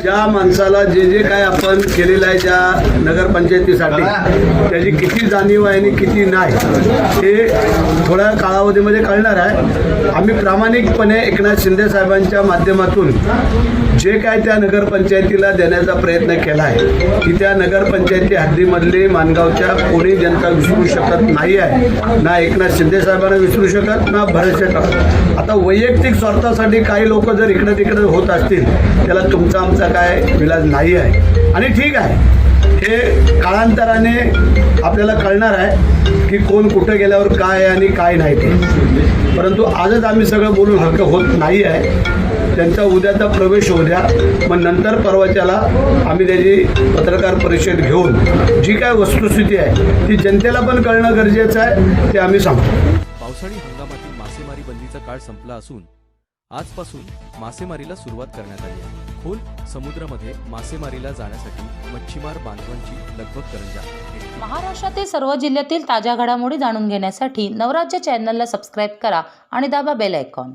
ज्या माणसाला जे जे काय आपण केलेलं आहे ज्या नगरपंचायतीसाठी त्याची किती जाणीव आहे आणि किती नाही हे थोड्या कालावधीमध्ये कळणार आहे. आम्ही प्रामाणिकपणे एकनाथ शिंदे साहेबांच्या माध्यमातून जे काय त्या नगरपंचायतीला देण्याचा प्रयत्न केला आहे की त्या नगरपंचायती हद्दीमधली मानगावच्या कोणी जनता विसरू शकत नाही आहे ना एकनाथ शिंदेसाहेबांना विसरू शकत ना भरत शकत आता वैयक्तिक स्वार्थासाठी काही लोक जर इकडे तिकडे होत असतील त्याला तुमचा आमचा काय विलाज नाही आहे. आणि ठीक आहे हे काळांतराने आपल्याला कळणार आहे की कोण कुठं गेल्यावर काय आहे आणि काय नाही ते. परंतु आजच आम्ही सगळं बोलून हक्क होत नाही आहे. त्यांचा उद्याचा प्रवेश होऊ द्या. मग नंतर परवाच्याला आम्ही त्याची पत्रकार परिषद घेऊन जी काय वस्तुस्थिती आहे ती जनतेला पण कळणं गरजेचं आहे ते आम्ही सांगतो. पावसाळी हंगामातील मासेमारी बंदीचा काळ संपला असून आजपासून मासेमारीला सुरुवात करण्यात आली आहे. खोल समुद्रामध्ये मासेमारीला जाण्यासाठी मच्छीमार बांधवांची लगबग करंजा. महाराष्ट्रातील सर्व जिल्ह्यातील ताज्या घडामोडी जाणून घेण्यासाठी नवराज्य चॅनलला सबस्क्राईब करा आणि दाबा बेल आयकॉन.